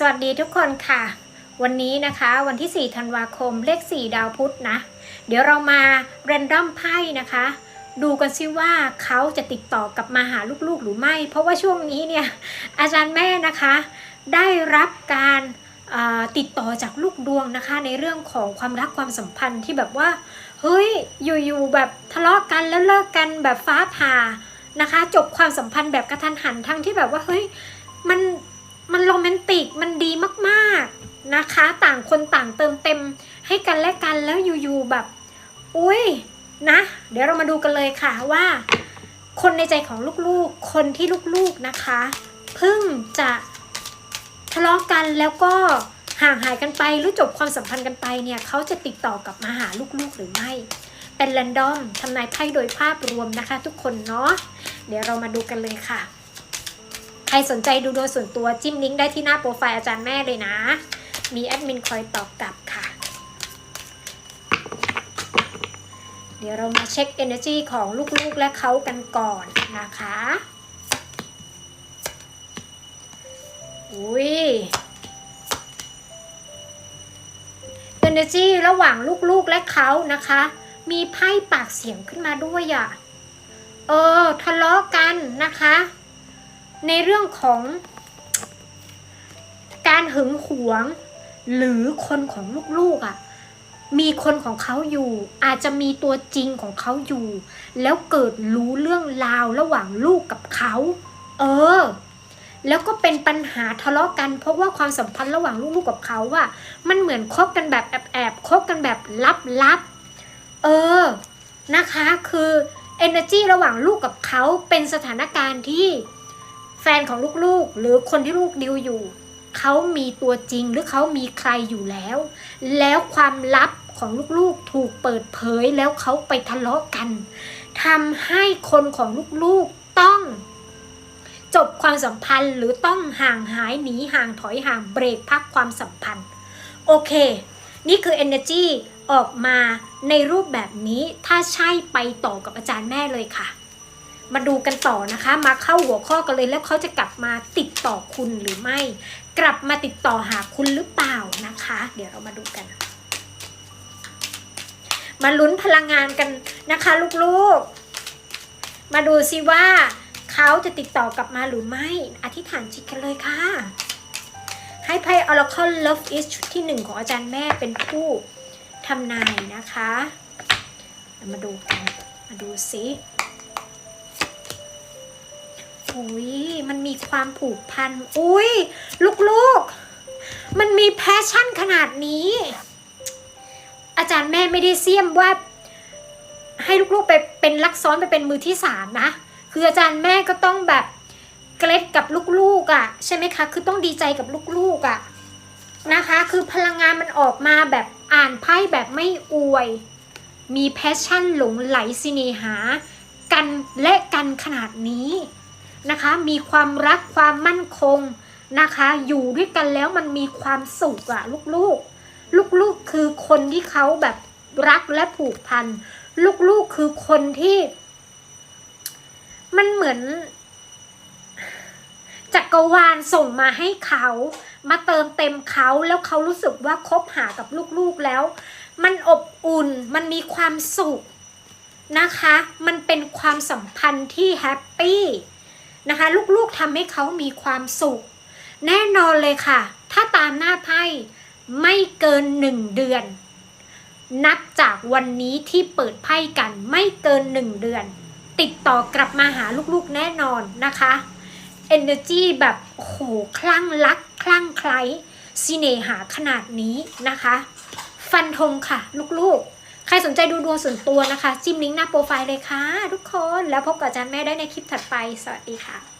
สวัสดีทุกคนค่ะ วันนี้นะคะวันที่ 4 ธันวาคมเลข 4 ดาวพุธนะ เดี๋ยวเรามาเรนดอมไพ่นะคะ ดูกันซิว่าเขาจะติดต่อกลับมาหาลูกๆหรือไม่ เพราะว่าช่วงนี้เนี่ยอาจารย์แม่นะคะ ได้รับการติดต่อจากลูกดวงนะคะ ในเรื่องของความรักความสัมพันธ์ที่แบบว่าเฮ้ยอยู่ๆแบบทะเลาะกันแล้วเลิกกันแบบฟ้าผ่านะคะ จบความสัมพันธ์แบบกระทันหันทั้งที่แบบว่าเฮ้ยมัน มันโรแมนติกมันดีมากๆนะคะ ต่างคนต่างเติมเต็มให้กันและกันแล้วอยู่ๆแบบ อุ้ยนะ เดี๋ยวเรามาดูกันเลยค่ะว่า คนในใจของลูกๆ คนที่ลูกๆนะคะเพิ่งจะทะเลาะกันแล้วก็ห่างหายกันไปหรือจบความสัมพันธ์กันไปเนี่ยเขาจะติดต่อกลับมาหาลูกๆหรือไม่ เป็นแรนดอมทำนายไพ่โดยภาพรวมนะคะ ทุกคนเนาะเดี๋ยวเรามาดูกันเลยค่ะ ใครสนใจดูโดยส่วนตัวจิ้มลิงก์ได้ที่หน้าโปรไฟล์อาจารย์แม่เลยนะ มีแอดมินคอยตอบกลับค่ะ เดี๋ยวเรามาเช็ค Energy ของลูกๆและเขากันก่อนนะคะอุ้ย Energy ระหว่างลูกๆและเขานะคะ มีไพ่ปากเสียงขึ้นมาด้วยอะ่ะ เออ ทะเลาะกันนะคะ ในเรื่องของการหึงหวง หรือคนของลูกๆอะ่ะมีคนของเขาอยู่ อาจจะมีตัวจริงของเขาอยู่ แล้วเกิดรู้เรื่องราวระหว่างลูกกับเขา เออ แล้วก็เป็นปัญหาทะเลาะกันเพราะว่าความสัมพันธ์ระหว่างลูกๆกับเขาอะมันเหมือนคบกันแบบแอบๆคบกันแบบลับๆเออนะคะ คือ energy ระหว่างลูกกับเขาเป็นสถานการณ์ที่ ฟนของลูกๆ หรือคนที่ลูกดิวอยู่ เขามีตัวจริงหรือเขามีใครอยู่แล้ว แล้วความลับของลูกๆถูกเปิดเผยแล้วเขาไปทะเลาะกันทำให้คนของลูกๆต้อง จบความสัมพันธ์หรือต้องห่างหายหนีห่างถอยห่างเบรกพักความสัมพันธ์ โอเค นี่คือ energy ออกมาในรูปแบบนี้ถ้าใช่ไปต่อกับอาจารย์แม่เลยค่ะ มาดูกันต่อนะคะ มาเข้าหัวข้อกันเลยแล้วเขาจะกลับมาติดต่อคุณหรือไม่ กลับมาติดต่อหาคุณหรือเปล่านะคะ เดี๋ยวเรามาดูกัน มาลุ้นพลังงานกันนะคะลูกๆ มาดูซิว่าเขาจะติดต่อกลับมาหรือไม่ อธิษฐานจิตกันเลยค่ะ ให้ไพ่ Oracle Love is ชุดที่หนึ่งของอาจารย์แม่เป็นผู้ทำนายนะคะ มาดูกัน มาดูซิ อุ้ยมันมีความผูกพัน อุ้ยลูกๆ มันมีแพชชั่นขนาดนี้ อาจารย์แม่ไม่ได้เสียมว่า ให้ลูกๆไปเป็นลักซ้อนไปเป็นมือที่สามนะ คืออาจารย์แม่ก็ต้องแบบเกรดกับลูกๆอะ่ะ ใช่ไหมคะ คือต้องดีใจกับลูกๆอะ่ะนะคะ คือพลังงานมันออกมาแบบอ่านไพ่แบบไม่อวย มีแพชชั่นหลงไหลสิเนหา กันและกันขนาดนี้ นะคะ มีความรักความมั่นคงนะคะ อยู่ด้วยกันแล้วมันมีความสุขอะลูกๆ ลูกๆคือคนที่เขาแบบรักและผูกพัน ลูกๆคือคนที่ มันเหมือนจักรวาลส่งมาให้เขา มาเติมเต็มเขาแล้วเขารู้สึกว่าคบหากับลูกๆแล้ว มันอบอุ่นมันมีความสุขนะคะ มันเป็นความสัมพันธ์ที่แฮปปี้ นะคะ ลูกๆทำให้เขามีความสุข แน่นอนเลยค่ะ ถ้าตามหน้าไพ่ไม่เกินหนึ่งเดือน นับจากวันนี้ที่เปิดไพ่กันไม่เกินหนึ่งเดือน ติดต่อกลับมาหาลูกๆแน่นอนนะคะ Energy แบบโหคลั่งรัก คลั่งไคล้สิเนหาขนาดนี้นะคะ ฟันธงค่ะ ลูกๆ ใครสนใจดูดวงส่วนตัวนะคะ จิ้มลิงก์หน้าโปรไฟล์เลยค่ะ ทุกคน แล้วพบกับอาจารย์แม่ได้ในคลิปถัดไป สวัสดีค่ะ